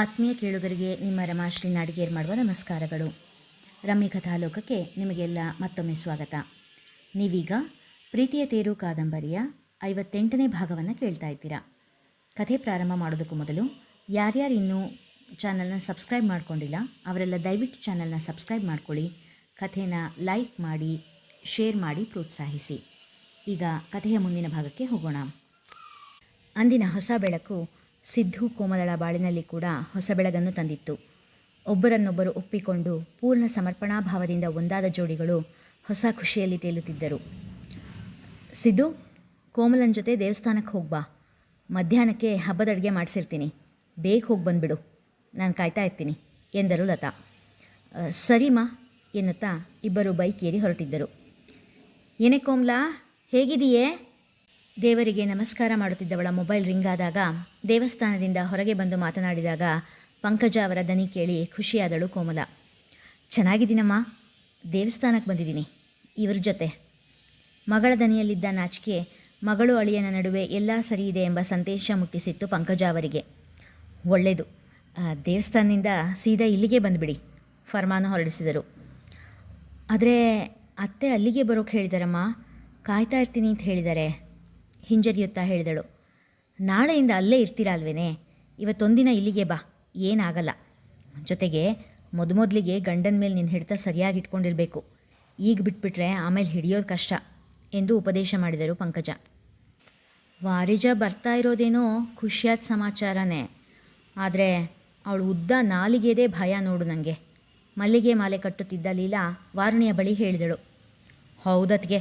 ಆತ್ಮೀಯ ಕೇಳುಗರಿಗೆ ನಿಮ್ಮ ರಮಾಶ್ರೀ ನಾಡಿಗೇರ್ ಮಾಡುವ ನಮಸ್ಕಾರಗಳು. ರಮ್ಯ ಕಥಾಲೋಕಕ್ಕೆ ನಿಮಗೆಲ್ಲ ಮತ್ತೊಮ್ಮೆ ಸ್ವಾಗತ. ನೀವೀಗ ಪ್ರೀತಿಯ ತೇರು ಕಾದಂಬರಿಯ ಐವತ್ತೆಂಟನೇ ಭಾಗವನ್ನು ಕೇಳ್ತಾ ಇದ್ದೀರಾ. ಕಥೆ ಪ್ರಾರಂಭ ಮಾಡೋದಕ್ಕೂ ಮೊದಲು ಯಾರ್ಯಾರು ಇನ್ನೂ ಚಾನಲ್ನ ಸಬ್ಸ್ಕ್ರೈಬ್ ಮಾಡ್ಕೊಂಡಿಲ್ಲ, ಅವರೆಲ್ಲ ದಯವಿಟ್ಟು ಚಾನಲ್ನ ಸಬ್ಸ್ಕ್ರೈಬ್ ಮಾಡ್ಕೊಳ್ಳಿ, ಕಥೆನ ಲೈಕ್ ಮಾಡಿ, ಶೇರ್ ಮಾಡಿ ಪ್ರೋತ್ಸಾಹಿಸಿ. ಈಗ ಕಥೆಯ ಮುಂದಿನ ಭಾಗಕ್ಕೆ ಹೋಗೋಣ. ಅಂದಿನ ಹೊಸ ಬೆಳಕು ಸಿದ್ದು ಕೋಮಲಳ ಬಾಳಿನಲ್ಲಿ ಕೂಡ ಹೊಸ ಬೆಳಗನ್ನು ತಂದಿತ್ತು. ಒಬ್ಬರನ್ನೊಬ್ಬರು ಒಪ್ಪಿಕೊಂಡು ಪೂರ್ಣ ಸಮರ್ಪಣಾ ಭಾವದಿಂದ ಒಂದಾದ ಜೋಡಿಗಳು ಹೊಸ ಖುಷಿಯಲ್ಲಿ ತೇಲುತ್ತಿದ್ದರು. ಸಿದ್ದು, ಕೋಮಲನ ಜೊತೆ ದೇವಸ್ಥಾನಕ್ಕೆ ಹೋಗ್ಬಾ ಮಧ್ಯಾಹ್ನಕ್ಕೆ ಹಬ್ಬದ ಅಡುಗೆ ಮಾಡಿಸಿರ್ತೀನಿ. ಬೇಗ ಹೋಗಿ ಬಂದುಬಿಡು. ನಾನು ಕಾಯ್ತಾ ಇರ್ತೀನಿ, ಎಂದರು ಲತಾ. ಸರಿ ಮಾ, ಎನ್ನುತ್ತಾ ಇಬ್ಬರು ಬೈಕ್ ಏರಿ ಹೊರಟಿದ್ದರು. ಏನೇ ಕೋಮ್ಲಾ ಹೇಗಿದೆಯೇ ದೇವರಿಗೆ ನಮಸ್ಕಾರ ಮಾಡುತ್ತಿದ್ದವಳ ಮೊಬೈಲ್ ರಿಂಗ್ ಆದಾಗ ದೇವಸ್ಥಾನದಿಂದ ಹೊರಗೆ ಬಂದು ಮಾತನಾಡಿದಾಗ ಪಂಕಜ ಅವರ ದನಿ ಕೇಳಿ ಖುಷಿಯಾದಳು ಕೋಮಲ. ಚೆನ್ನಾಗಿದ್ದೀನಮ್ಮ, ದೇವಸ್ಥಾನಕ್ಕೆ ಬಂದಿದ್ದೀನಿ, ಇವ್ರ ಜೊತೆ. ಮಗಳ ದನಿಯಲ್ಲಿದ್ದ ನಾಚಿಕೆ, ಮಗಳು ಅಳಿಯನ ನಡುವೆ ಎಲ್ಲ ಸರಿ ಇದೆ ಎಂಬ ಸಂದೇಶ ಮುಟ್ಟಿಸಿತ್ತು ಪಂಕಜ ಅವರಿಗೆ. ಒಳ್ಳೆಯದು ದೇವಸ್ಥಾನದಿಂದ ಸೀದಾ ಇಲ್ಲಿಗೆ ಬಂದುಬಿಡಿ, ಫರ್ಮಾನು ಹೊರಡಿಸಿದರು. ಆದರೆ ಅತ್ತೆ ಅಲ್ಲಿಗೆ ಬರೋಕ್ಕೆ ಹೇಳಿದಾರಮ್ಮ, ಕಾಯ್ತಾ ಇರ್ತೀನಿ ಅಂತ ಹೇಳಿದ್ದಾರೆ ಹಿಂಜರಿಯುತ್ತಾ ಹೇಳಿದಳು. ನಾಳೆಯಿಂದ ಅಲ್ಲೇ ಇರ್ತೀರಾ ಅಲ್ವೇನೆ ಇವತ್ತೊಂದಿನ ಇಲ್ಲಿಗೆ ಬಾ. ಏನಾಗಲ್ಲ. ಜೊತೆಗೆ ಮೊದಮೊದಲಿಗೆ ಗಂಡನ ಮೇಲೆ ನಿನ್ನ ಹಿಡಿತ ಸರಿಯಾಗಿ ಇಟ್ಕೊಂಡಿರಬೇಕು. ಈಗ ಬಿಟ್ಬಿಟ್ರೆ ಆಮೇಲೆ ಹಿಡಿಯೋದು ಕಷ್ಟ ಎಂದು ಉಪದೇಶ ಮಾಡಿದರು ಪಂಕಜ. ವಾರಿಜ ಬರ್ತಾ ಇರೋದೇನೋ ಖುಷಿಯಾದ ಸಮಾಚಾರನೇ. ಆದರೆ ಅವಳು ಉದ್ದ ನಾಲಿಗೆದೇ ಭಯ ನೋಡು ನನಗೆ ಮಲ್ಲಿಗೆ ಮಾಲೆ ಕಟ್ಟುತ್ತಿದ್ದ ಲೀಲಾ ವಾರುಣಿಯ ಬಳಿ ಹೇಳಿದಳು. ಹೌದತ್ಗೆ.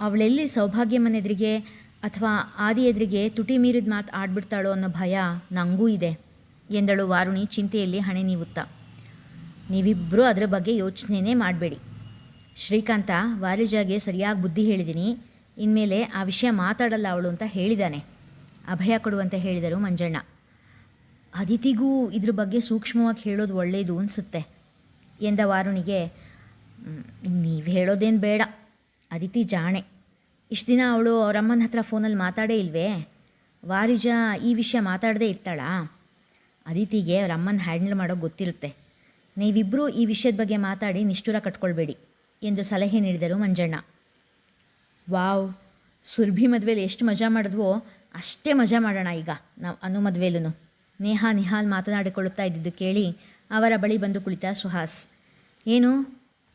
ಅವಳೆಲ್ಲಿ ಸೌಭಾಗ್ಯ ಎದುರಿಗೆ ಅಥವಾ ಆದಿ ಎದುರಿಗೆ ತುಟಿ ಮೀರಿದ ಮಾತು ಆಡ್ಬಿಡ್ತಾಳೋ ಅನ್ನೋ ಭಯ ನನಗೂ ಇದೆ, ಎಂದಳು ವಾರುಣಿ ಚಿಂತೆಯಲ್ಲಿ ಹಣೆ ನೀವುತ್ತಾ. ನೀವಿಬ್ಬರೂ ಅದರ ಬಗ್ಗೆ ಯೋಚನೆನೇ ಮಾಡಬೇಡಿ. ಶ್ರೀಕಾಂತ, ವಾರಿಜಾಗೆ ಸರಿಯಾಗಿ ಬುದ್ಧಿ ಹೇಳಿದ್ದೀನಿ ಇನ್ಮೇಲೆ ಆ ವಿಷಯ ಮಾತಾಡಲ್ಲ ಅವಳು ಅಂತ ಹೇಳಿದ್ದಾನೆ ಅಭಯ ಕೊಡುವಂತೆ ಹೇಳಿದರು ಮಂಜಣ್ಣ. ಅದಿತಿಗೂ ಇದ್ರ ಬಗ್ಗೆ ಸೂಕ್ಷ್ಮವಾಗಿ ಹೇಳೋದು ಒಳ್ಳೆಯದು ಅನಿಸುತ್ತೆ, ಎಂದ ವಾರುಣಿಗೆ ನೀವು ಹೇಳೋದೇನು ಬೇಡ, ಅದಿತಿ ಜಾಣೆ ಇಷ್ಟು ದಿನ ಅವಳು ಅವರಮ್ಮನ ಹತ್ರ ಫೋನಲ್ಲಿ ಮಾತಾಡೇ ಇಲ್ವೇ? ವಾರಿಜ ಈ ವಿಷಯ ಮಾತಾಡದೇ ಇರ್ತಾಳಾ? ಅದಿತಿಗೆ ಅವರಮ್ಮನ ಹ್ಯಾಂಡಲ್ ಮಾಡೋಕೆ ಗೊತ್ತಿರುತ್ತೆ. ನೀವಿಬ್ಬರೂ ಈ ವಿಷಯದ ಬಗ್ಗೆ ಮಾತಾಡಿ ನಿಷ್ಠುರ ಕಟ್ಕೊಳ್ಬೇಡಿ, ಎಂದು ಸಲಹೆ ನೀಡಿದರು ಮಂಜಣ್ಣ. ವಾವ್, ಸುರ್ಭಿ ಮದುವೆಲಿ ಎಷ್ಟು ಮಜಾ ಮಾಡಿದ್ವೋ, ಅಷ್ಟೇ ಮಜಾ ಮಾಡೋಣ ಈಗ, ನಾವು ಅನು ಮದುವೆಲೂ ನೇಹಾ ನಿಹಾಲ್ ಮಾತನಾಡಿಕೊಳ್ಳುತ್ತಾ ಇದ್ದಿದ್ದು ಕೇಳಿ ಅವರ ಬಳಿ ಬಂದು ಕುಳಿತ ಸುಹಾಸ್. ಏನು,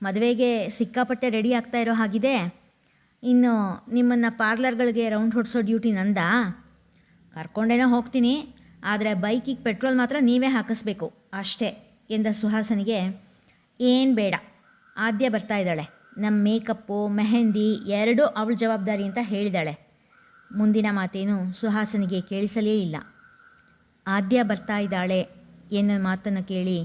ಮದುವೆಗೆ ಸಿಕ್ಕಾಪಟ್ಟೆ ರೆಡಿ ಆಗ್ತಾ ಇರೋ ಹಾಗಿದೆ? ಇನ್ನು ನಿಮ್ಮನ್ನು ಪಾರ್ಲರ್ಗಳಿಗೆ ರೌಂಡ್ ಹೊಡಿಸೋ ಡ್ಯೂಟಿ ನಂದಾ? ಕರ್ಕೊಂಡೇನೋ ಹೋಗ್ತೀನಿ, ಆದರೆ ಬೈಕಿಗೆ ಪೆಟ್ರೋಲ್ ಮಾತ್ರ ನೀವೇ ಹಾಕಿಸ್ಬೇಕು, ಅಷ್ಟೇ, ಎಂದ ಸುಹಾಸನಿಗೆ. ಏನು ಬೇಡ, ಆದ್ಯ ಬರ್ತಾ ಇದ್ದಾಳೆ. ನಮ್ಮ ಮೇಕಪ್ಪು, ಮೆಹಂದಿ ಎರಡೂ ಅವಳ ಜವಾಬ್ದಾರಿ ಅಂತ ಹೇಳಿದಾಳೆ. ಮುಂದಿನ ಮಾತೇನು ಸುಹಾಸನಿಗೆ ಕೇಳಿಸಲೇ ಇಲ್ಲ. ಆದ್ಯ ಬರ್ತಾ ಇದ್ದಾಳೆ ಎನ್ನುವ ಮಾತನ್ನು ಕೇಳಿ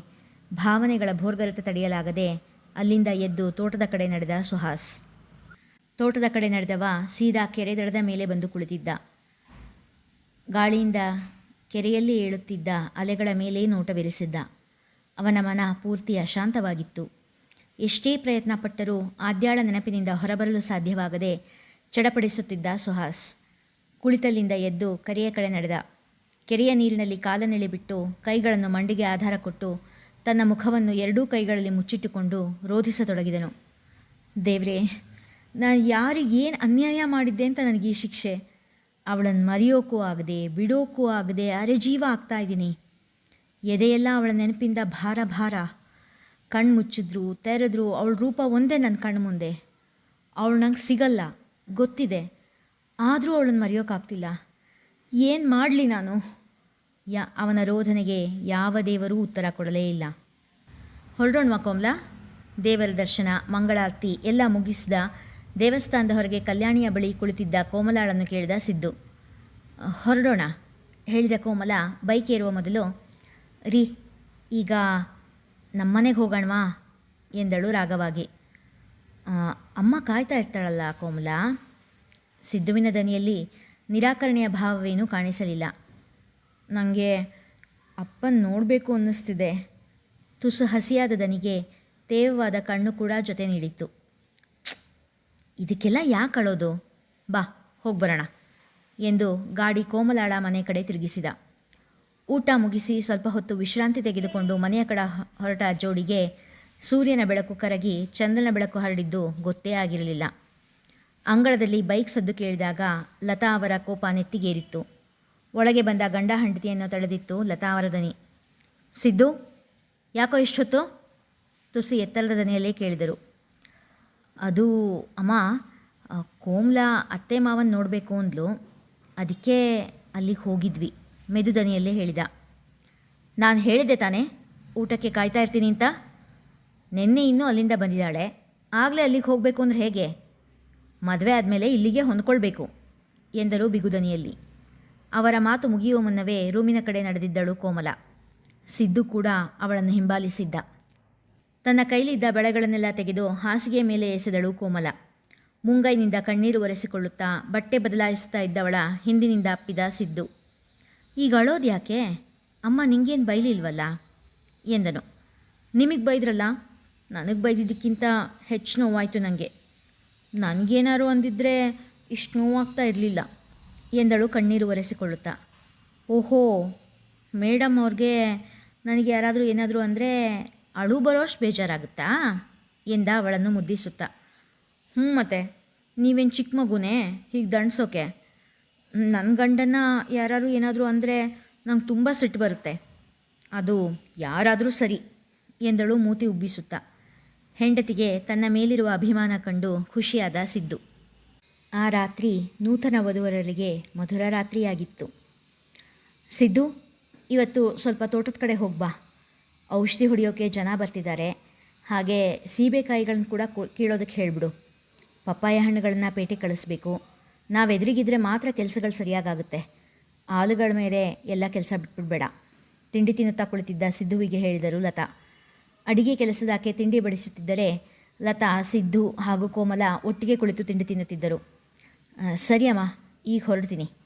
ಭಾವನೆಗಳ ಭೋರ್ಗರತೆ ತಡೆಯಲಾಗದೆ ಅಲ್ಲಿಂದ ಎದ್ದು ತೋಟದ ಕಡೆ ನಡೆದ ಸುಹಾಸ್. ತೋಟದ ಕಡೆ ನಡೆದವ ಸೀದಾ ಕೆರೆ ದಡದ ಮೇಲೆ ಬಂದು ಕುಳಿತಿದ್ದ. ಗಾಳಿಯಿಂದ ಕೆರೆಯಲ್ಲಿ ಏಳುತ್ತಿದ್ದ ಅಲೆಗಳ ಮೇಲೆ ನೋಟವಿರಿಸಿದ್ದ ಅವನ ಮನ ಪೂರ್ತಿ ಅಶಾಂತವಾಗಿತ್ತು. ಎಷ್ಟೇ ಪ್ರಯತ್ನ ಪಟ್ಟರೂ ಆದ್ಯಾಳ ನೆನಪಿನಿಂದ ಹೊರಬರಲು ಸಾಧ್ಯವಾಗದೆ ಚಡಪಡಿಸುತ್ತಿದ್ದ ಸುಹಾಸ್. ಕುಳಿತಲ್ಲಿಂದ ಎದ್ದು ಕೆರೆಯ ಕಡೆ ನಡೆದ. ಕೆರೆಯ ನೀರಿನಲ್ಲಿ ಕಾಲನೆಳೆಬಿಟ್ಟು ಕೈಗಳನ್ನು ಮಂಡಿಗೆ ಆಧಾರ ಕೊಟ್ಟು ತನ್ನ ಮುಖವನ್ನು ಎರಡೂ ಕೈಗಳಲ್ಲಿ ಮುಚ್ಚಿಟ್ಟುಕೊಂಡು ರೋಧಿಸತೊಡಗಿದನು. ದೇವ್ರೇ ನಾನು ಯಾರಿಗೇನು ಅನ್ಯಾಯ ಮಾಡಿದ್ದೆ ಅಂತ ನನಗೆ ಈ ಶಿಕ್ಷೆ. ಅವಳನ್ನು ಮರೆಯೋಕ್ಕೂ ಆಗದೆ ಬಿಡೋಕ್ಕೂ ಆಗದೆ, ಅರೆ ಜೀವ ಆಗ್ತಾ ಇದ್ದೀನಿ. ಎದೆಯೆಲ್ಲ ಅವಳ ನೆನಪಿಂದ ಭಾರ ಭಾರ. ಕಣ್ಣು ಮುಚ್ಚಿದ್ರು, ತೆರೆದ್ರು, ಅವಳ ರೂಪ ಒಂದೇ ನನ್ನ ಕಣ್ಣು ಮುಂದೆ. ಅವಳು ನಂಗೆ ಸಿಗಲ್ಲ, ಗೊತ್ತಿದೆ. ಆದರೂ ಅವಳನ್ನು ಮರೆಯೋಕ್ಕಾಗ್ತಿಲ್ಲ ಏನು ಮಾಡಲಿ ನಾನು? ಯಾ, ಅವನ ರೋಧನೆಗೆ ಯಾವ ದೇವರೂ ಉತ್ತರ ಕೊಡಲೇ ಇಲ್ಲ. ಹೊರಡೋಣ ಕೋಮ್ಲಾ? ದೇವರ ದರ್ಶನ, ಮಂಗಳಾರತಿ ಎಲ್ಲ ಮುಗಿಸಿದ ದೇವಸ್ಥಾನದ ಹೊರಗೆ ಕಲ್ಯಾಣಿಯ ಬಳಿ ಕುಳಿತಿದ್ದ ಕೋಮಲಾಳನ್ನು ಕೇಳಿದ ಸಿದ್ದು. ಹೊರಡೋಣ, ಹೇಳಿದ ಕೋಮಲ ಬೈಕ್ ಏರುವ ಮೊದಲು. ರೀ, ಈಗ ನಮ್ಮನೆಗೆ ಹೋಗೋಣವಾ? ಎಂದಳು ರಾಗವಾಗಿ ಅಮ್ಮ ಕಾಯ್ತಾ ಇರ್ತಾಳಲ್ಲ ಕೋಮಲ. ಸಿದ್ದುವಿನ ದನಿಯಲ್ಲಿ ನಿರಾಕರಣೆಯ ಭಾವವೇನೂ ಕಾಣಿಸಲಿಲ್ಲ. ನನಗೆ ಅಪ್ಪನ ನೋಡಬೇಕು ಅನ್ನಿಸ್ತಿದೆ. ತುಸು ಹಸಿಯಾದ ದನಿಗೆ ತೇವವಾದ ಕಣ್ಣು ಕೂಡ ಜೊತೆ ನೀಡಿತ್ತು. ಇದಕ್ಕೆಲ್ಲ ಯಾಕೆ ಅಳೋದು? ಬಾ ಹೋಗ್ಬರೋಣ ಎಂದು ಗಾಡಿ ಕೋಮಲಾಳ ಮನೆ ಕಡೆ ತಿರುಗಿಸಿದ. ಊಟ ಮುಗಿಸಿ ಸ್ವಲ್ಪ ಹೊತ್ತು ವಿಶ್ರಾಂತಿ ತೆಗೆದುಕೊಂಡು ಮನೆಯ ಕಡೆ ಹೊರಟ ಜೋಡಿಗೆ ಸೂರ್ಯನ ಬೆಳಕು ಕರಗಿ ಚಂದ್ರನ ಬೆಳಕು ಹರಡಿದ್ದು ಗೊತ್ತೇ ಆಗಿರಲಿಲ್ಲ. ಅಂಗಳದಲ್ಲಿ ಬೈಕ್ ಸದ್ದು ಕೇಳಿದಾಗ ಲತಾ ಅವರ ಕೋಪ ನೆತ್ತಿಗೇರಿತ್ತು. ಒಳಗೆ ಬಂದ ಗಂಡ ಹಂಡತಿಯನ್ನು ತಡೆದಿತ್ತು ಲತಾ ಅವರ ದನಿ ಸಿದ್ದು, ಯಾಕೋ ಇಷ್ಟೊತ್ತು? ತುಸಿ ಎತ್ತರದ ದನಿಯಲ್ಲೇ ಕೇಳಿದರು. ಅದು ಅಮ್ಮ ಕೋಮಲ ಅತ್ತೆ ಮಾವನ್ ನೋಡಬೇಕು ಅಂದ್ಲು. ಅದಕ್ಕೆ ಅಲ್ಲಿಗೆ ಹೋಗಿದ್ವಿ. ಮೆದು ದನಿಯಲ್ಲೇ ಹೇಳಿದ. ನಾನು ಹೇಳಿದೆ ತಾನೇ, ಊಟಕ್ಕೆ ಕಾಯ್ತಾ ಇರ್ತೀನಿ ಅಂತ. ನಿನ್ನೆ ಇನ್ನೂ ಅಲ್ಲಿಂದ ಬಂದಿದ್ದಾಳೆ. ಆಗಲೇ ಅಲ್ಲಿಗೆ ಹೋಗಬೇಕು ಅಂದ್ರೆ ಹೇಗೆ? ಮದುವೆ ಆದಮೇಲೆ ಇಲ್ಲಿಗೆ ಹೊಂದ್ಕೊಳ್ಬೇಕು, ಎಂದರು ಬಿಗುದನಿಯಲ್ಲಿ ಅವರ ಮಾತು ಮುಗಿಯುವ ಮುನ್ನವೇ ರೂಮಿನ ಕಡೆ ನಡೆದಿದ್ದಳು ಕೋಮಲ. ಸಿದ್ದು ಕೂಡ ಅವಳನ್ನು ಹಿಂಬಾಲಿಸಿದ್ದ. ತನ್ನ ಕೈಲಿದ್ದ ಬೆಳೆಗಳನ್ನೆಲ್ಲ ತೆಗೆದು ಹಾಸಿಗೆ ಮೇಲೆ ಎಸೆದಳು ಕೋಮಲ. ಮುಂಗೈನಿಂದ ಕಣ್ಣೀರು ಒರೆಸಿಕೊಳ್ಳುತ್ತಾ ಬಟ್ಟೆ ಬದಲಾಯಿಸ್ತಾ ಇದ್ದವಳ ಹಿಂದಿನಿಂದ ಅಪ್ಪಿದ ಸಿದ್ದು. ಈಗ ಅಳೋದು ಯಾಕೆ? ಅಮ್ಮ ನಿಂಗೇನು ಬೈಲಿಲ್ವಲ್ಲ? ಎಂದನು. ನಿಮಗೆ ಬೈದ್ರಲ್ಲ? ನನಗೆ ಬೈದಿದ್ದಕ್ಕಿಂತ ಹೆಚ್ಚು ನೋವಾಯಿತು ನನಗೆ ನನಗೇನಾರು ಅಂದಿದ್ರೆ ಇಷ್ಟು ನೋವಾಗ್ತಾ ಇರಲಿಲ್ಲ, ಎಂದಳು ಕಣ್ಣೀರು ಒರೆಸಿಕೊಳ್ಳುತ್ತಾ. ಓಹೋ ಮೇಡಮ್ ಅವ್ರಿಗೆ ನನಗೆ ಯಾರಾದರೂ ಏನಾದರೂ ಅಂದರೆ ಅಳು ಬರೋಷ್ಟು ಬೇಜಾರಾಗುತ್ತಾ? ಎಂದ ಅವಳನ್ನು ಮುದ್ದಿಸುತ್ತಾ. ಹ್ಞೂ ಮತ್ತೆ, ನೀವೇನು ಚಿಕ್ಕ ಮಗುನೇ, ಹೀಗೆ ದಂಡಿಸೋಕೆ? ನನ್ನ ಗಂಡನ ಯಾರಾದರೂ ಏನಾದರೂ ಅಂದರೆ ನಂಗೆ ತುಂಬ ಸಿಟ್ಟು ಬರುತ್ತೆ. ಅದು ಯಾರಾದರೂ ಸರಿ, ಎಂದಳು ಮೂತಿ ಉಬ್ಬಿಸುತ್ತಾ. ಹೆಂಡತಿಗೆ ತನ್ನ ಮೇಲಿರುವ ಅಭಿಮಾನ ಕಂಡು ಖುಷಿಯಾದ ಸಿದ್ದು. ಆ ರಾತ್ರಿ ನೂತನ ವಧುವರರಿಗೆ ಮಧುರ ರಾತ್ರಿಯಾಗಿತ್ತು. ಸಿದ್ದು, ಇವತ್ತು ಸ್ವಲ್ಪ ತೋಟದ ಕಡೆ ಹೋಗ್ಬಾ. ಔಷಧಿ ಹೊಡೆಯೋಕ್ಕೆ ಜನ ಬರ್ತಿದ್ದಾರೆ. ಹಾಗೆ ಸೀಬೆಕಾಯಿಗಳನ್ನ ಕೂಡ ಕೀಳೋದಕ್ಕೆ ಹೇಳಿಬಿಡು. ಪಪ್ಪಾಯ ಹಣ್ಣುಗಳನ್ನು ಪೇಟೆ ಕಳಿಸ್ಬೇಕು. ನಾವು ಎದುರಿಗಿದ್ರೆ ಮಾತ್ರ ಕೆಲಸಗಳು ಸರಿಯಾಗುತ್ತೆ ಆಲುಗಳ ಮೇಲೆ ಎಲ್ಲ ಕೆಲಸ ಬಿಟ್ಬಿಡ್ಬೇಡ. ತಿಂಡಿ ತಿನ್ನುತ್ತಾ ಕುಳಿತಿದ್ದ ಸಿದ್ಧುವಿಗೆ ಹೇಳಿದರು ಲತಾ. ಅಡಿಗೆ ಕೆಲಸದಾಕೆ ತಿಂಡಿ ಬಡಿಸುತ್ತಿದ್ದರೆ ಲತಾ, ಸಿದ್ದು ಹಾಗೂ ಕೋಮಲ ಒಟ್ಟಿಗೆ ಕುಳಿತು ತಿಂಡಿ ತಿನ್ನುತ್ತಿದ್ದರು. ಸರಿಯಮ್ಮ ಈಗ ಹೊರಡ್ತೀನಿ.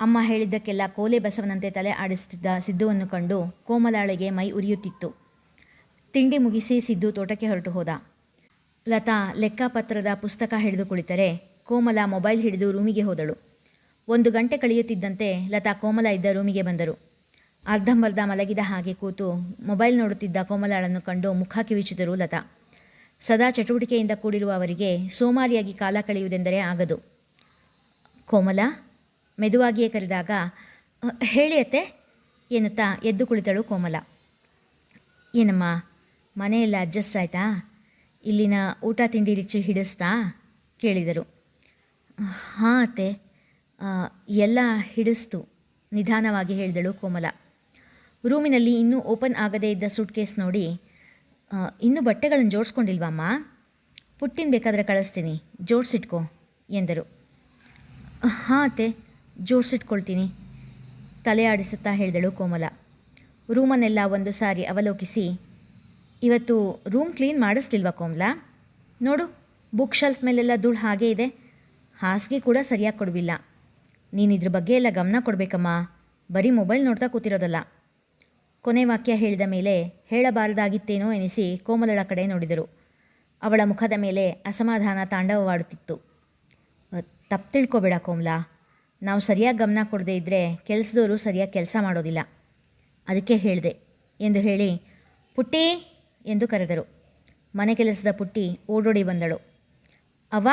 ಅಮ್ಮ ಹೇಳಿದ್ದಕ್ಕೆಲ್ಲ ಕೋಲೆ ಬಸವನಂತೆ ತಲೆ ಆಡಿಸುತ್ತಿದ್ದ ಸಿದ್ದುವನ್ನು ಕಂಡು ಕೋಮಲಾಳಿಗೆ ಮೈ ಉರಿಯುತ್ತಿತ್ತು. ತಿಂಡಿ ಮುಗಿಸಿ ಸಿದ್ದು ತೋಟಕ್ಕೆ ಹೊರಟು ಹೋದ. ಲತಾ ಲೆಕ್ಕಪತ್ರದ ಪುಸ್ತಕ ಹಿಡಿದು ಕುಳಿತರೆ ಕೋಮಲ ಮೊಬೈಲ್ ಹಿಡಿದು ರೂಮಿಗೆ ಹೋದಳು. ಒಂದು ಗಂಟೆ ಕಳೆಯುತ್ತಿದ್ದಂತೆ ಲತಾ ಕೋಮಲ ಇದ್ದ ರೂಮಿಗೆ ಬಂದರು. ಅರ್ಧಂಬರ್ಧ ಮಲಗಿದ ಹಾಗೆ ಕೂತು ಮೊಬೈಲ್ ನೋಡುತ್ತಿದ್ದ ಕೋಮಲಾಳನ್ನು ಕಂಡು ಮುಖ ಕಿವಿಚಿದರು ಲತಾ. ಸದಾ ಚಟುವಟಿಕೆಯಿಂದ ಕೂಡಿರುವ ಅವರಿಗೆ ಸೋಮಾರಿಯಾಗಿ ಕಾಲ ಕಳೆಯುವುದೆಂದರೆ ಆಗದು. ಕೋಮಲ ಮೆದುವಾಗಿಯೇ ಕರೆದಾಗ, ಹೇಳಿಯತ್ತೆ, ಎನ್ನುತ್ತಾ ಎದ್ದು ಕುಳಿತಳು ಕೋಮಲ. ಏನಮ್ಮ, ಮನೆಯೆಲ್ಲ ಅಡ್ಜಸ್ಟ್ ಆಯ್ತಾ? ಇಲ್ಲಿನ ಊಟ ತಿಂಡಿ ರುಚಿ ಹಿಡಿಸ್ತಾ? ಕೇಳಿದರು. ಹಾಂ ಅತ್ತೆ ಎಲ್ಲ ಹಿಡಿಸ್ತು, ನಿಧಾನವಾಗಿ ಹೇಳಿದಳು ಕೋಮಲ. ರೂಮಿನಲ್ಲಿ ಇನ್ನೂ ಓಪನ್ ಆಗದೇ ಇದ್ದ ಸೂಟ್ ಕೇಸ್ ನೋಡಿ ಇನ್ನೂ ಬಟ್ಟೆಗಳನ್ನು ಜೋಡಿಸ್ಕೊಂಡಿಲ್ವಮ್ಮ? ಪುಟ್ಟಿನ ಬೇಕಾದರೆ ಕಳಿಸ್ತೀನಿ, ಜೋಡಿಸಿಟ್ಕೋ, ಎಂದರು. ಹಾಂ ಅತ್ತೆ ಜೋಡಿಸಿಟ್ಕೊಳ್ತೀನಿ ತಲೆ ಆಡಿಸುತ್ತಾ ಹೇಳಿದಳು ಕೋಮಲ. ರೂಮನ್ನೆಲ್ಲ ಒಂದು ಸಾರಿ ಅವಲೋಕಿಸಿ, ಇವತ್ತು ರೂಮ್ ಕ್ಲೀನ್ ಮಾಡಿಸ್ಲಿಲ್ವಾ ಕೋಮಲ? ನೋಡು, ಬುಕ್ ಶೆಲ್ಫ್ ಮೇಲೆಲ್ಲ ಧೂಳು ಹಾಗೇ ಇದೆ. ಹಾಸಿಗೆ ಕೂಡ ಸರಿಯಾಗಿ ಕೊಡುವಿಲ್ಲ. ನೀನು ಇದ್ರ ಬಗ್ಗೆ ಎಲ್ಲ ಗಮನ ಕೊಡಬೇಕಮ್ಮ. ಬರೀ ಮೊಬೈಲ್ ನೋಡ್ತಾ ಕೂತಿರೋದಲ್ಲ. ಕೊನೆ ವಾಕ್ಯ ಹೇಳಿದ ಮೇಲೆ ಹೇಳಬಾರದಾಗಿತ್ತೇನೋ ಎನಿಸಿ ಕೋಮಲಳ ಕಡೆ ನೋಡಿದರು. ಅವಳ ಮುಖದ ಮೇಲೆ ಅಸಮಾಧಾನ ತಾಂಡವವಾಡುತ್ತಿತ್ತು. ತಪ್ಪು ತಿಳ್ಕೊಬೇಡ ಕೋಮಲ. ನಾವು ಸರಿಯಾಗಿ ಗಮನ ಕೊಡದೇ ಇದ್ದರೆ ಕೆಲಸದವರು ಸರಿಯಾಗಿ ಕೆಲಸ ಮಾಡೋದಿಲ್ಲ. ಅದಕ್ಕೆ ಹೇಳಿದೆ ಎಂದು ಹೇಳಿ ಪುಟ್ಟಿ ಎಂದು ಕರೆದರು. ಮನೆ ಕೆಲಸದ ಪುಟ್ಟಿ ಓಡೋಡಿ ಬಂದಳು. ಅವ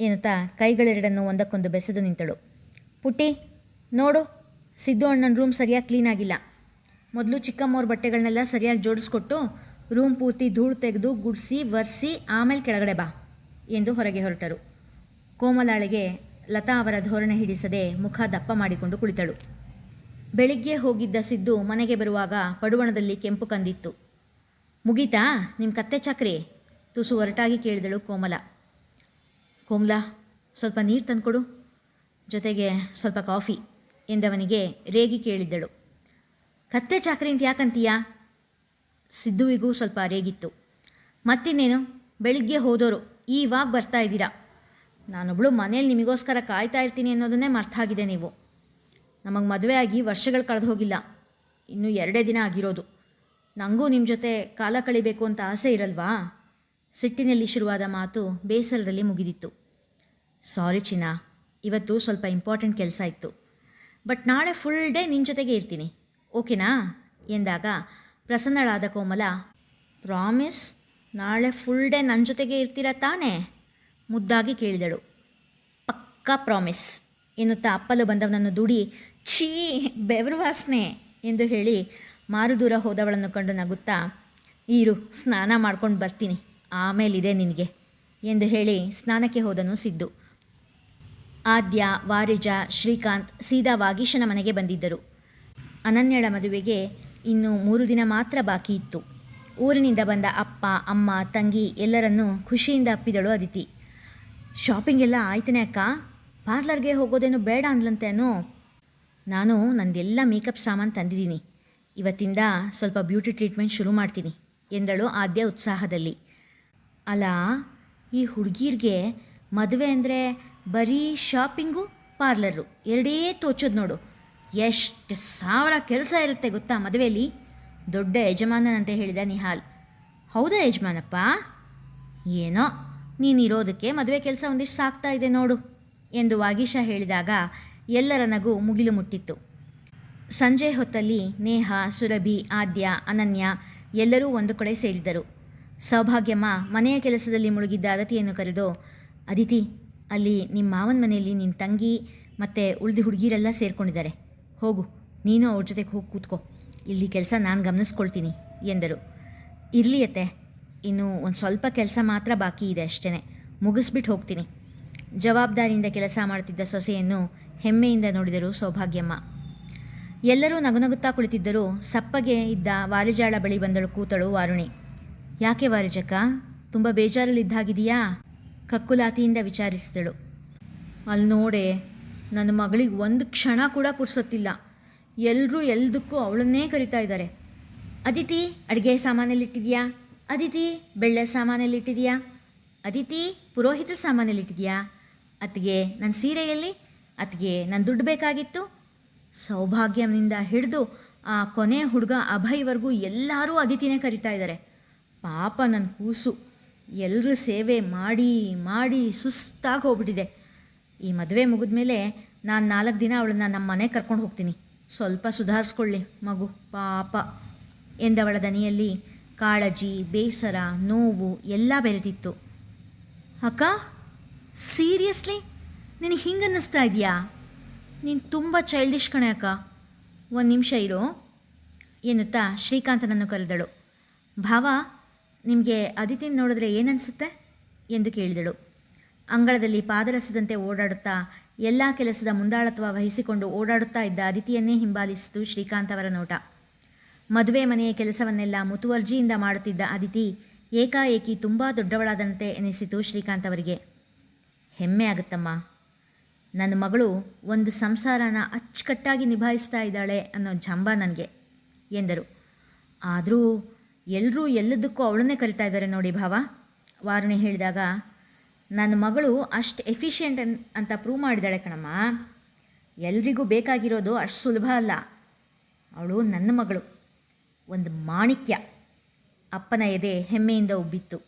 ಎನ್ನುತ್ತಾ ಕೈಗಳೆರಡನ್ನು ಒಂದಕ್ಕೊಂದು ಬೆಸೆದು ನಿಂತಳು. ಪುಟ್ಟಿ, ನೋಡು, ಸಿದ್ದು ಅಣ್ಣನ ರೂಮ್ ಸರಿಯಾಗಿ ಕ್ಲೀನ್ ಆಗಿಲ್ಲ. ಮೊದಲು ಚಿಕ್ಕಮ್ಮವ್ರ ಬಟ್ಟೆಗಳನ್ನೆಲ್ಲ ಸರಿಯಾಗಿ ಜೋಡಿಸ್ಕೊಟ್ಟು ರೂಮ್ ಪೂರ್ತಿ ಧೂಳು ತೆಗೆದು ಗುಡಿಸಿ ಒರೆಸಿ ಆಮೇಲೆ ಕೆಳಗಡೆ ಬಾ ಎಂದು ಹೊರಗೆ ಹೊರಟರು. ಕೋಮಲಾಳಿಗೆ ಲತಾ ಅವರ ಧೋರಣೆ ಹಿಡಿಸದೆ ಮುಖ ದಪ್ಪ ಮಾಡಿಕೊಂಡು ಕುಳಿತಳು. ಬೆಳಿಗ್ಗೆ ಹೋಗಿದ್ದ ಸಿದ್ದು ಮನೆಗೆ ಬರುವಾಗ ಪಡುವಣದಲ್ಲಿ ಕೆಂಪು ಕಂದಿತ್ತು. ಮುಗೀತಾ ನಿಮ್ಮ ಕತ್ತೆ ಚಕ್ರಿ? ತುಸು ಒರಟಾಗಿ ಕೇಳಿದಳು ಕೋಮಲ. ಕೋಮಲ, ಸ್ವಲ್ಪ ನೀರು ತಂದುಕೊಡು. ಜೊತೆಗೆ ಸ್ವಲ್ಪ ಕಾಫಿ ಎಂದವನಿಗೆ ರೇಗಿ ಕೇಳಿದ್ದಳು. ಕತ್ತೆ ಚಾಕ್ರಿ ಅಂತ ಯಾಕಂತೀಯಾ? ಸಿದ್ದುವಿಗೂ ಸ್ವಲ್ಪ ರೇಗಿತ್ತು. ಮತ್ತಿನ್ನೇನು, ಬೆಳಿಗ್ಗೆ ಹೋದೋರು ಈವಾಗ ಬರ್ತಾ ಇದ್ದೀರಾ? ನಾನೊಬ್ಳು ಮನೇಲಿ ನಿಮಗೋಸ್ಕರ ಕಾಯ್ತಾ ಇರ್ತೀನಿ ಅನ್ನೋದನ್ನೇ ಮರ್ತಾಗಿದೆ ನೀವು. ನಮಗೆ ಮದುವೆ ಆಗಿ ವರ್ಷಗಳು ಕಳೆದು ಹೋಗಿಲ್ಲ. ಇನ್ನೂ ಎರಡೇ ದಿನ ಆಗಿರೋದು. ನನಗೂ ನಿಮ್ಮ ಜೊತೆ ಕಾಲ ಕಳಿಬೇಕು ಅಂತ ಆಸೆ ಇರಲ್ವಾ? ಸಿಟ್ಟಿನಲ್ಲಿ ಶುರುವಾದ ಮಾತು ಬೇಸರದಲ್ಲಿ ಮುಗಿದಿತ್ತು. ಸಾರಿ ಚಿನ್ನ, ಇವತ್ತು ಸ್ವಲ್ಪ ಇಂಪಾರ್ಟೆಂಟ್ ಕೆಲಸ ಇತ್ತು. ಬಟ್ ನಾಳೆ ಫುಲ್ ಡೇ ನಿನ್ನ ಜೊತೆಗೆ ಇರ್ತೀನಿ, ಓಕೆನಾ? ಎಂದಾಗ ಪ್ರಸನ್ನಳಾದ ಕೋಮಲ, ಪ್ರಾಮಿಸ್, ನಾಳೆ ಫುಲ್ ಡೇ ನನ್ನ ಜೊತೆಗೆ ಇರ್ತೀರಾ ತಾನೇ? ಮುದ್ದಾಗಿ ಕೇಳಿದಳು. ಪಕ್ಕಾ ಪ್ರಾಮಿಸ್ ಎನ್ನುತ್ತಾ ಅಪ್ಪಲು ಬಂದವನನ್ನು ದುಡಿ, ಛೀ ಬೆವರು ವಾಸನೆ ಎಂದು ಹೇಳಿ ಮಾರುದೂರ ಹೋದವಳನ್ನು ಕಂಡು ನಗುತ್ತಾ, ಇರು, ಸ್ನಾನ ಮಾಡ್ಕೊಂಡು ಬರ್ತೀನಿ, ಆಮೇಲಿದೆ ನಿನಗೆ ಎಂದು ಹೇಳಿ ಸ್ನಾನಕ್ಕೆ ಹೋದನು ಸಿದ್ದು. ಆದ್ಯ, ವಾರಿಜ, ಶ್ರೀಕಾಂತ್ ಸೀದಾ ವಾಗೀಶನ ಮನೆಗೆ ಬಂದಿದ್ದರು. ಅನನ್ಯಳ ಮದುವೆಗೆ ಇನ್ನು ಮೂರು ದಿನ ಮಾತ್ರ ಬಾಕಿ ಇತ್ತು. ಊರಿನಿಂದ ಬಂದ ಅಪ್ಪ, ಅಮ್ಮ, ತಂಗಿ ಎಲ್ಲರನ್ನೂ ಖುಷಿಯಿಂದ ಅಪ್ಪಿದಳು ಅದಿತಿ. ಶಾಪಿಂಗ್ ಎಲ್ಲ ಆಯ್ತನೇ ಅಕ್ಕ. ಪಾರ್ಲರ್ಗೆ ಹೋಗೋದೇನು ಬೇಡ ಅಂದ್ಲಂತೇನು ನಾನು ನಂದೆಲ್ಲ ಮೇಕಪ್ ಸಾಮಾನು ತಂದಿದ್ದೀನಿ. ಇವತ್ತಿಂದ ಸ್ವಲ್ಪ ಬ್ಯೂಟಿ ಟ್ರೀಟ್ಮೆಂಟ್ ಶುರು ಮಾಡ್ತೀನಿ, ಎಂದಳು ಆದ್ಯ ಉತ್ಸಾಹದಲ್ಲಿ. ಅಲ್ಲ ಈ ಹುಡುಗಿರ್ಗೆ ಮದುವೆ ಅಂದರೆ ಬರೀ ಶಾಪಿಂಗು ಪಾರ್ಲರು ಎರಡೇ ತೋಚೋದು ನೋಡು. ಎಷ್ಟು ಸಾವಿರ ಕೆಲಸ ಇರುತ್ತೆ ಗೊತ್ತಾ ಮದುವೆಯಲ್ಲಿ ದೊಡ್ಡ ಯಜಮಾನನಂತೆ ಹೇಳಿದ ನಿಹಾಲ್. ಹೌದಾ ಯಜಮಾನಪ್ಪ? ಏನೋ. ನೀನಿರೋದಕ್ಕೆ ಮದುವೆ ಕೆಲಸ ಒಂದಿಷ್ಟು ಸಾಕ್ತಾ ಇದೆ ನೋಡು ಎಂದು ವಾಗೀಶ ಹೇಳಿದಾಗ ಎಲ್ಲರ ನಗು ಮುಗಿಲು ಮುಟ್ಟಿತ್ತು. ಸಂಜೆ ಹೊತ್ತಲ್ಲಿ ನೇಹ, ಸುರಭಿ, ಆದ್ಯ, ಅನನ್ಯ ಎಲ್ಲರೂ ಒಂದು ಕಡೆ ಸೇರಿದರು ಸೌಭಾಗ್ಯಮ್ಮ ಮನೆಯ ಕೆಲಸದಲ್ಲಿ ಮುಳುಗಿದ್ದ ಅದತಿಯನ್ನು ಕರೆದು, ಅದಿತಿ, ಅಲ್ಲಿ ನಿಮ್ಮ ಮಾವನ ಮನೆಯಲ್ಲಿ ನಿನ್ನ ತಂಗಿ ಮತ್ತು ಉಳಿದ ಹುಡುಗಿರೆಲ್ಲ ಸೇರಿಕೊಂಡಿದ್ದಾರೆ. ಹೋಗು, ನೀನು ಅವ್ರ ಜೊತೆಗೆ ಹೋಗಿ ಕೂತ್ಕೋ. ಇಲ್ಲಿ ಕೆಲಸ ನಾನು ಗಮನಿಸ್ಕೊಳ್ತೀನಿ, ಎಂದರು. ಇರಲಿ ಅತ್ತೆ. ಇನ್ನು ಒಂದು ಸ್ವಲ್ಪ ಕೆಲಸ ಮಾತ್ರ ಬಾಕಿ ಇದೆ ಅಷ್ಟೇ ಮುಗಿಸ್ಬಿಟ್ಟು ಹೋಗ್ತೀನಿ. ಜವಾಬ್ದಾರಿಯಿಂದ ಕೆಲಸ ಮಾಡುತ್ತಿದ್ದ ಸೊಸೆಯನ್ನು ಹೆಮ್ಮೆಯಿಂದ ನೋಡಿದರು ಸೌಭಾಗ್ಯಮ್ಮ. ಎಲ್ಲರೂ ನಗುನಗುತ್ತಾ ಕುಳಿತಿದ್ದರೂ. ಸಪ್ಪಗೆ ಇದ್ದ ವಾರಿಜಾಳ ಬಳಿ ಬಂದಳು ಕೂತಳು ವಾರುಣಿ. ಯಾಕೆ ವಾರಿಜಕ್ಕ? ತುಂಬ ಬೇಜಾರಲ್ಲಿದ್ದಾಗಿದೆಯಾ ಕಕ್ಕುಲಾತಿಯಿಂದ ವಿಚಾರಿಸಿದಳು. ಅಲ್ಲಿ ನೋಡೆ ನನ್ನ ಮಗಳಿಗೆ ಒಂದು ಕ್ಷಣ ಕೂಡ ಪುರ್ಸೊತ್ತಿಲ್ಲ. ಎಲ್ಲರೂ ಎಲ್ದಕ್ಕೂ ಅವಳನ್ನೇ ಕರಿತಾ ಇದ್ದಾರೆ. ಅದಿತಿ, ಅಡುಗೆ ಸಾಮಾನಲ್ಲಿಟ್ಟಿದೆಯಾ? ಅದಿತಿ, ಬೆಳ್ಳೆ ಸಾಮಾನಲ್ಲಿಟ್ಟಿದೆಯಾ? ಅದಿತಿ ಪುರೋಹಿತ ಸಾಮಾನಲ್ಲಿಟ್ಟಿದೆಯಾ? ಅತ್ತಿಗೆ ನನ್ನ ಸೀರೆಯಲ್ಲಿ, ಅತ್ತಿಗೆ ನನ್ನ ದುಡ್ಡು ಬೇಕಾಗಿತ್ತು. ಸೌಭಾಗ್ಯನಿಂದ ಹಿಡಿದು ಆ ಕೊನೆ ಹುಡುಗ ಅಭಯ್ವರೆಗೂ ಎಲ್ಲರೂ ಅದಿತಿನೇ ಕರಿತಾ ಇದ್ದಾರೆ. ಪಾಪ ನನ್ನ ಕೂಸು. ಎಲ್ಲರೂ ಸೇವೆ ಮಾಡಿ ಮಾಡಿ ಸುಸ್ತಾಗಿ ಹೋಗ್ಬಿಟ್ಟಿದೆ ಈ ಮದುವೆ ಮುಗಿದ್ಮೇಲೆ ನಾನು ನಾಲ್ಕು ದಿನ ಅವಳನ್ನ ನಮ್ಮ ಮನೆಗೆ ಕರ್ಕೊಂಡು ಹೋಗ್ತೀನಿ. ಸ್ವಲ್ಪ ಸುಧಾರಿಸ್ಕೊಳ್ಳಿ ಮಗು, ಪಾಪ. ಎಂದವಳ ದನಿಯಲ್ಲಿ ಕಾಳಜಿ, ಬೇಸರ, ನೋವು ಎಲ್ಲ ಬೆರೆತಿತ್ತು. ಅಕ್ಕ ಸೀರಿಯಸ್ಲಿ ನಿನಗೆ ಹಿಂಗೆ ಅನ್ನಿಸ್ತಾ ಇದೆಯಾ? ನೀನು ತುಂಬ ಚೈಲ್ಡಿಶ್ ಕಣೆ ಅಕ್ಕ. ಒಂದು ನಿಮಿಷ ಇರು. ಎನ್ನುತ್ತಾ ಶ್ರೀಕಾಂತನನ್ನು ಕರೆದಳು. ಭಾವ, ನಿಮಗೆ ಅದಿತಿನ ನೋಡಿದ್ರೆ ಏನನ್ಸುತ್ತೆ ಎಂದು ಕೇಳಿದಳು. ಅಂಗಳದಲ್ಲಿ ಪಾದರಸದಂತೆ ಓಡಾಡುತ್ತಾ ಎಲ್ಲ ಕೆಲಸದ ಮುಂದಾಳತ್ವ ವಹಿಸಿಕೊಂಡು ಓಡಾಡುತ್ತಾ ಇದ್ದ ಅದಿತಿಯನ್ನೇ ಹಿಂಬಾಲಿಸಿತು ಶ್ರೀಕಾಂತ್ ಅವರ ನೋಟ. ಮದುವೆ ಮನೆಯ ಕೆಲಸವನ್ನೆಲ್ಲ ಮುತುವರ್ಜಿಯಿಂದ ಮಾಡುತ್ತಿದ್ದ ಅದಿತಿ ಏಕಾಏಕಿ ತುಂಬ ದೊಡ್ಡವಳಾದಂತೆ ಎನಿಸಿತು ಶ್ರೀಕಾಂತ್ ಅವರಿಗೆ. ಹೆಮ್ಮೆ ಆಗುತ್ತಮ್ಮ. ನನ್ನ ಮಗಳು ಒಂದು ಸಂಸಾರನ ಅಚ್ಚುಕಟ್ಟಾಗಿ ನಿಭಾಯಿಸ್ತಾ ಇದ್ದಾಳೆ ಅನ್ನೋ ಜಂಬ ನನಗೆ, ಎಂದರು. ಆದರೂ ಎಲ್ಲರೂ ಎಲ್ಲದಕ್ಕೂ ಅವಳನ್ನೇ ಕರಿತಾ ಇದ್ದಾರೆ ನೋಡಿ ಭಾವ, ವಾರುಣಿ ಹೇಳಿದಾಗ. ನನ್ನ ಮಗಳು ಅಷ್ಟು ಎಫಿಷಿಯೆಂಟ್ ಅಂತ ಪ್ರೂವ್ ಮಾಡಿದಾಳೆ ಕಣಮ್ಮ. ಎಲ್ರಿಗೂ ಬೇಕಾಗಿರೋದು ಅಷ್ಟು ಸುಲಭ ಅಲ್ಲ. ಅವಳು ನನ್ನ ಮಗಳು. ಒಂದು ಮಾಣಿಕ್ಯ ಅಪ್ಪನ ಎದೆ ಹೆಮ್ಮೆಯಿಂದ ಉಬ್ಬಿತ್ತು.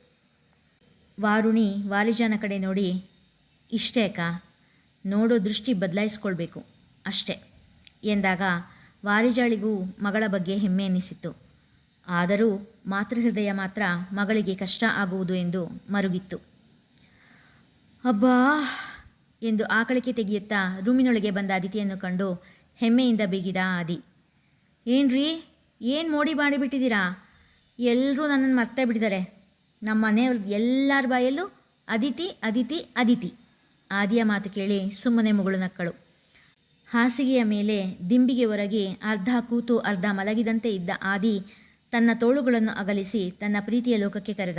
ವಾರುಣಿ ವಾಲಿಜಾನ ಕಡೆ ನೋಡಿ, ಇಷ್ಟೇ ಅಕ್ಕ, ನೋಡೋ ದೃಷ್ಟಿ ಬದಲಾಯಿಸ್ಕೊಳ್ಬೇಕು, ಅಷ್ಟೇ ಎಂದಾಗ ವಾರಿಜಾಳಿಗೂ ಮಗಳ ಬಗ್ಗೆ ಹೆಮ್ಮೆ ಎನ್ನಿಸಿತ್ತು ಆದರೂ ಮಾತೃಹೃದಯ ಮಾತ್ರ ಮಗಳಿಗೆ ಕಷ್ಟ ಆಗುವುದು ಎಂದು ಮರುಗಿತ್ತು. ಅಬ್ಬಾ ಎಂದು ಆಕಳಿಕೆ ತೆಗೆಯುತ್ತಾ ರೂಮಿನೊಳಗೆ ಬಂದ ಅದಿತಿಯನ್ನು ಕಂಡು ಹೆಮ್ಮೆಯಿಂದ ಬೀಗಿದ ಆದಿ. ಏನ್ರಿ? ಏನು ಮೋಡಿ ಮಾಡಿಬಿಟ್ಟಿದ್ದೀರಾ ಎಲ್ಲರೂ ನನ್ನನ್ನು ಮರ್ತೇ ಬಿಟ್ಟಿದ್ದಾರೆ. ನಮ್ಮ ಮನೆಯವ್ರ ಎಲ್ಲರ ಬಾಯಲ್ಲೂ ಅದಿತಿ ಅದಿತಿ ಅದಿತಿ. ಆದಿಯ ಮಾತು ಕೇಳಿ ಸುಮ್ಮನೆ ಮುಗಳು ನಕ್ಕಳು. ಹಾಸಿಗೆಯ ಮೇಲೆ ದಿಂಬಿಗೆ ಹೊರಗೆ ಅರ್ಧ ಕೂತು ಅರ್ಧ ಮಲಗಿದಂತೆ ಇದ್ದ ಆದಿ ತನ್ನ ತೋಳುಗಳನ್ನು ಅಗಲಿಸಿ ತನ್ನ ಪ್ರೀತಿಯ ಲೋಕಕ್ಕೆ ಕರೆದ.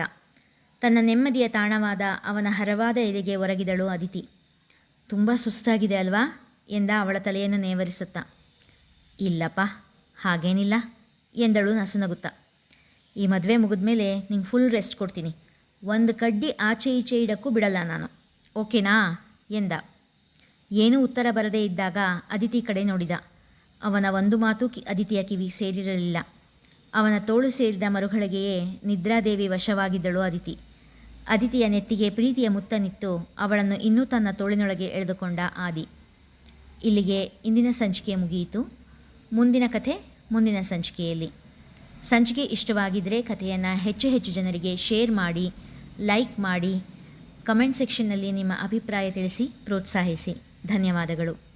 ತನ್ನ ನೆಮ್ಮದಿಯ ತಾಣವಾದ ಅವನ ಹರವಾದ ಎದೆಗೆ ಒರಗಿದಳು ಅದಿತಿ. ತುಂಬ ಸುಸ್ತಾಗಿದೆ ಅಲ್ವಾ? ಎಂದ ಅವಳ ತಲೆಯನ್ನು ನೇವರಿಸುತ್ತಾ. ಇಲ್ಲಪ್ಪ, ಹಾಗೇನಿಲ್ಲ. ಎಂದಳು ನಸುನಗುತ್ತಾ. ಈ ಮದುವೆ ಮುಗಿದ್ಮೇಲೆ ನಿಂಗೆ ಫುಲ್ ರೆಸ್ಟ್ ಕೊಡ್ತೀನಿ. ಒಂದು ಕಡ್ಡಿ ಆಚೆ ಈಚೆ ಇಡಕ್ಕೂ ಬಿಡಲ್ಲ ನಾನು. ಓಕೆನಾ? ಎಂದ. ಏನೂ ಉತ್ತರ ಬರದೇ ಇದ್ದಾಗ ಅದಿತಿ ಕಡೆ ನೋಡಿದ. ಅವನ ಒಂದು ಮಾತು ಕಿ ಅದಿತಿಯ ಕಿವಿ ಸೇರಿರಲಿಲ್ಲ. ಅವನ ತೋಳು ಸೇರಿದ ಮರುಗಳಿಗೆಯೇ ನಿದ್ರಾದೇವಿ ವಶವಾಗಿದ್ದಳು ಅದಿತಿ. ಅದಿತಿಯ ನೆತ್ತಿಗೆ ಪ್ರೀತಿಯ ಮುತ್ತನಿತ್ತು. ಅವಳನ್ನು ಇನ್ನೂ ತನ್ನ ತೋಳಿನೊಳಗೆ ಎಳೆದುಕೊಂಡ ಆದಿ. ಇಲ್ಲಿಗೆ ಇಂದಿನ ಸಂಚಿಕೆ ಮುಗಿಯಿತು. ಮುಂದಿನ ಕಥೆ ಮುಂದಿನ ಸಂಚಿಕೆಯಲ್ಲಿ. ಸಂಚಿಕೆ ಇಷ್ಟವಾಗಿದ್ದರೆ ಕಥೆಯನ್ನು ಹೆಚ್ಚು ಹೆಚ್ಚು ಜನರಿಗೆ ಶೇರ್ ಮಾಡಿ, ಲೈಕ್ ಮಾಡಿ, ಕಮೆಂಟ್ ಸೆಕ್ಷನ್ನಲ್ಲಿ ನಿಮ್ಮ ಅಭಿಪ್ರಾಯ ತಿಳಿಸಿ, ಪ್ರೋತ್ಸಾಹಿಸಿ. ಧನ್ಯವಾದಗಳು.